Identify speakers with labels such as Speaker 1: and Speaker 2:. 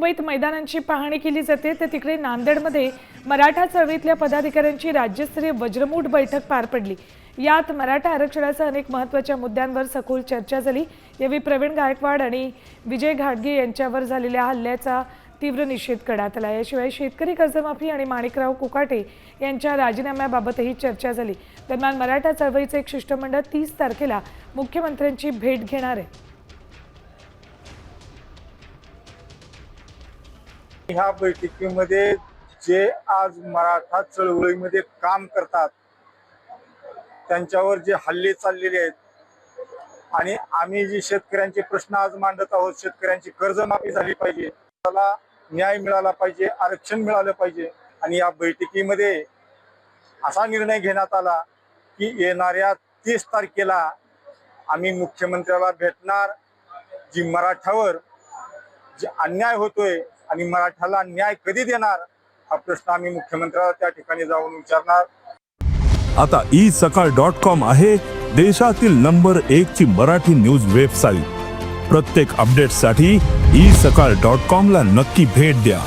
Speaker 1: मुंबईत मैदानांची पाहणी केली जाते तर तिकडे नांदेडमध्ये मराठा चळवळीतल्या पदाधिकाऱ्यांची राज्यस्तरीय वज्रमूठ बैठक पार पडली. यात मराठा आरक्षणासह अनेक महत्त्वाच्या मुद्द्यांवर सखोल चर्चा झाली. यावेळी प्रवीण गायकवाड आणि विजय घाटगे यांच्यावर झालेल्या हल्ल्याचा तीव्र निषेध करण्यात आला. याशिवाय शेतकरी कर्जमाफी आणि माणिकराव कुकाटे यांच्या राजीनाम्याबाबतही चर्चा झाली. दरम्यान मराठा चळवळीचे एक शिष्टमंडळ तीस तारखेला मुख्यमंत्र्यांची भेट घेणार आहे.
Speaker 2: ह्या बैठकीमध्ये जे आज मराठा चळवळीमध्ये काम करतात त्यांच्यावर जे हल्ले चाललेले आहेत आणि आम्ही जे शेतकऱ्यांचे प्रश्न आज मांडत आहोत शेतकऱ्यांची कर्जमाफी झाली पाहिजे त्याला न्याय मिळाला पाहिजे आरक्षण मिळालं पाहिजे आणि या बैठकीमध्ये असा निर्णय घेण्यात आला की येणाऱ्या तीस तारखेला आम्ही मुख्यमंत्र्याला भेटणार जी मराठावर जे अन्याय होतोय आणि मराठाला न्याय कधी देणार? हा प्रश्न आम्ही मुख्यमंत्र्याला त्या ठिकाणी जाऊन विचारणार.
Speaker 3: आता ई सकाळ डॉट कॉम आहे देशातील नंबर एक ची मराठी न्यूज वेबसाईट प्रत्येक अपडेटसाठी ई सकाळ डॉट कॉम ला नक्की भेट द्या.